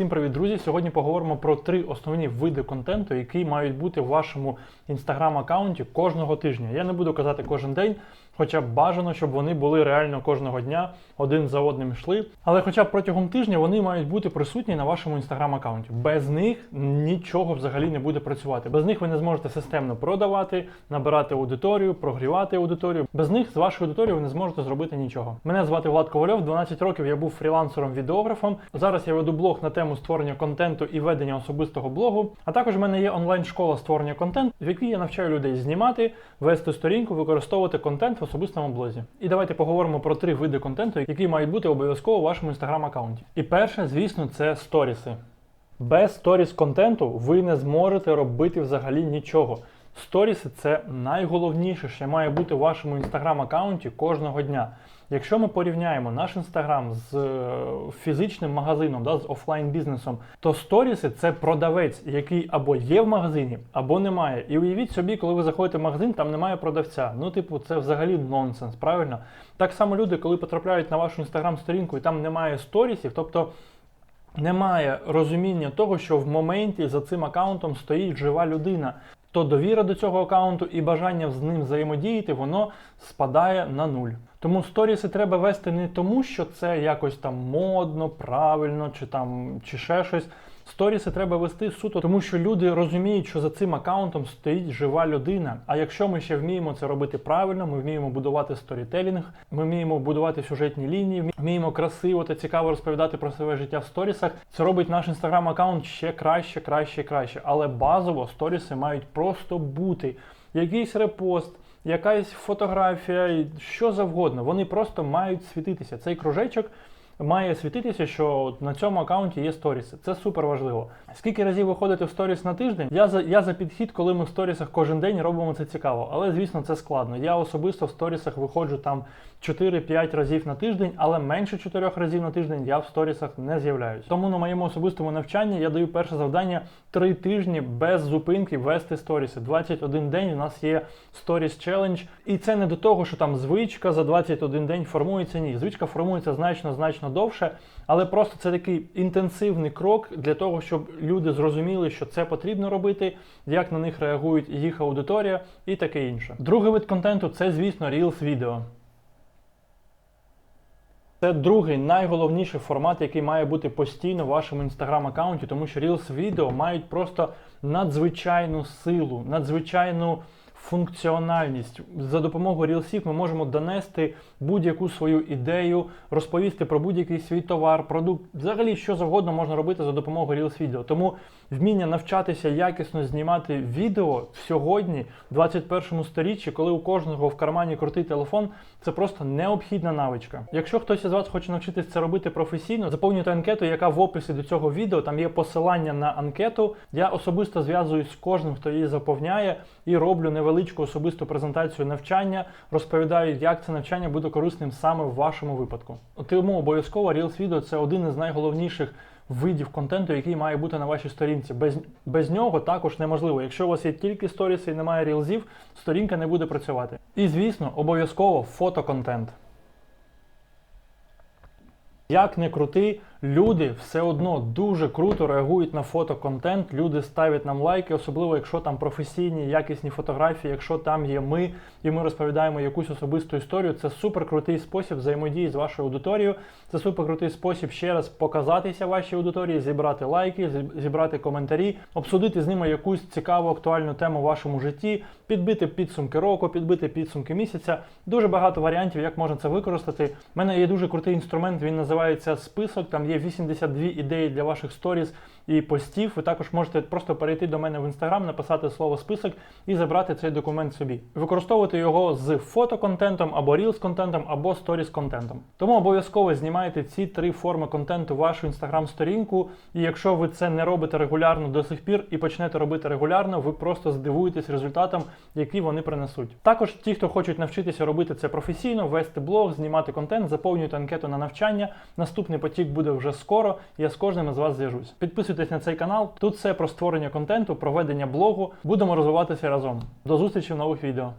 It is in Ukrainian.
Всім привіт, друзі! Сьогодні поговоримо про три основні види контенту, які мають бути в вашому інстаграм-аккаунті кожного тижня. Я не буду казати кожен день, хоча б бажано, щоб вони були реально кожного дня один за одним йшли. Але хоча б протягом тижня вони мають бути присутні на вашому інстаграм-аккаунті. Без них нічого взагалі не буде працювати. Без них ви не зможете системно продавати, набирати аудиторію, прогрівати аудиторію. Без них з вашою аудиторією ви не зможете зробити нічого. Мене звати Влад Ковальов, 12 років я був фрілансером-відеографом. Зараз я веду блог на тему створення контенту і ведення особистого блогу. А також в мене є онлайн-школа створення контенту, в якій я навчаю людей знімати, вести сторінку, використовувати контент в особистому блозі. І давайте поговоримо про три види контенту, які мають бути обов'язково у вашому інстаграм-аккаунті. І перше, звісно, це сторіси. Без сторіс контенту ви не зможете робити взагалі нічого. Сторіси це найголовніше, що має бути у вашому інстаграм-аккаунті кожного дня. Якщо ми порівняємо наш інстаграм з е, фізичним магазином, да, з офлайн-бізнесом, то сторіси це продавець, який або є в магазині, або немає. І уявіть собі, коли ви заходите в магазин, там немає продавця. Ну, типу, це взагалі нонсенс, правильно? Так само люди, коли потрапляють на вашу інстаграм-сторінку і там немає сторісів, тобто. Немає розуміння того, що в моменті за цим аккаунтом стоїть жива людина, то довіра до цього аккаунту і бажання з ним взаємодіяти, воно спадає на нуль. Тому сторіси треба вести не тому, що це якось там модно, правильно, чи там чи ще щось. Сторіси треба вести суто, тому що люди розуміють, що за цим аккаунтом стоїть жива людина. А якщо ми ще вміємо це робити правильно, ми вміємо будувати сторітелінг, ми вміємо будувати сюжетні лінії, вміємо красиво та цікаво розповідати про своє життя в сторісах. Це робить наш інстаграм-аккаунт ще краще, краще, краще. Але базово сторіси мають просто бути. Якийсь репост, якась фотографія, що завгодно. Вони просто мають світитися. Цей кружечок має світитися, що на цьому аккаунті є сторіси. Це супер важливо. Скільки разів ви ходите в сторіс на тиждень? Я за я за підхід, коли ми в сторісах кожен день робимо це цікаво. Але звісно, це складно. Я особисто в сторісах виходжу там 4-5 разів на тиждень, але менше 4 разів на тиждень я в сторісах не з'являюсь. Тому на моєму особистому навчанні я даю перше завдання 3 тижні без зупинки вести сторіси. 21 день у нас є сторіс челендж. І це не до того, що там звичка за 21 день формується. Ні, звичка формується значно значно довше, але просто це такий інтенсивний крок для того, щоб люди зрозуміли, що це потрібно робити, як на них реагують їх аудиторія і таке інше. Другий вид контенту це, звісно, Reels відео. Це другий найголовніший формат, який має бути постійно в вашому інстаграм-аккаунті, тому що Reels відео мають просто надзвичайну силу, надзвичайну функціональність. За допомогою рілсів ми можемо донести будь-яку свою ідею, розповісти про будь-який свій товар, продукт. Взагалі, що завгодно можна робити за допомогою Reels відео. Тому вміння навчатися якісно знімати відео сьогодні, в 21 сторіччі, коли у кожного в кармані крутий телефон, це просто необхідна навичка. Якщо хтось із вас хоче навчитися це робити професійно, заповнюйте анкету, яка в описі до цього відео. Там є посилання на анкету. Я особисто зв'язуюсь з кожним, хто її заповняє, і роблю невеличку особисту презентацію навчання, розповідаю, як це навчання буде корисним саме в вашому випадку. Тому обов'язково Reels відео це один із найголовніших видів контенту, який має бути на вашій сторінці. Без без нього також неможливо. Якщо у вас є тільки сторіси і немає рілзів, сторінка не буде працювати. І звісно, обов'язково фотоконтент. Як не крути, люди все одно дуже круто реагують на фотоконтент. Люди ставлять нам лайки, особливо якщо там професійні, якісні фотографії, якщо там є ми, і ми розповідаємо якусь особисту історію. Це супер крутий спосіб взаємодії з вашою аудиторією. Це супер крутий спосіб ще раз показатися вашій аудиторії, зібрати лайки, зібрати коментарі, обсудити з ними якусь цікаву актуальну тему в вашому житті, підбити підсумки року, підбити підсумки місяця. Дуже багато варіантів, як можна це використати. У мене є дуже крутий інструмент. Він називається список. Там є 82 ідеї для ваших сторіс і постів. Ви також можете просто перейти до мене в інстаграм, написати слово список і забрати цей документ собі. Використовувати його з фотоконтентом або рілс-контентом, або сторіс-контентом. Тому обов'язково знімайте ці три форми контенту вашу інстаграм-сторінку. І якщо ви це не робите регулярно до сих пір і почнете робити регулярно, ви просто здивуєтесь результатом, який вони принесуть. Також ті, хто хочуть навчитися робити це професійно, вести блог, знімати контент, заповнюйте анкету на навчання. Наступний потік буде вже скоро. Я з кожним із вас зв'яжусь. Підписуйтесь на цей канал. Тут все про створення контенту, проведення блогу. Будемо розвиватися разом. До зустрічі в нових відео.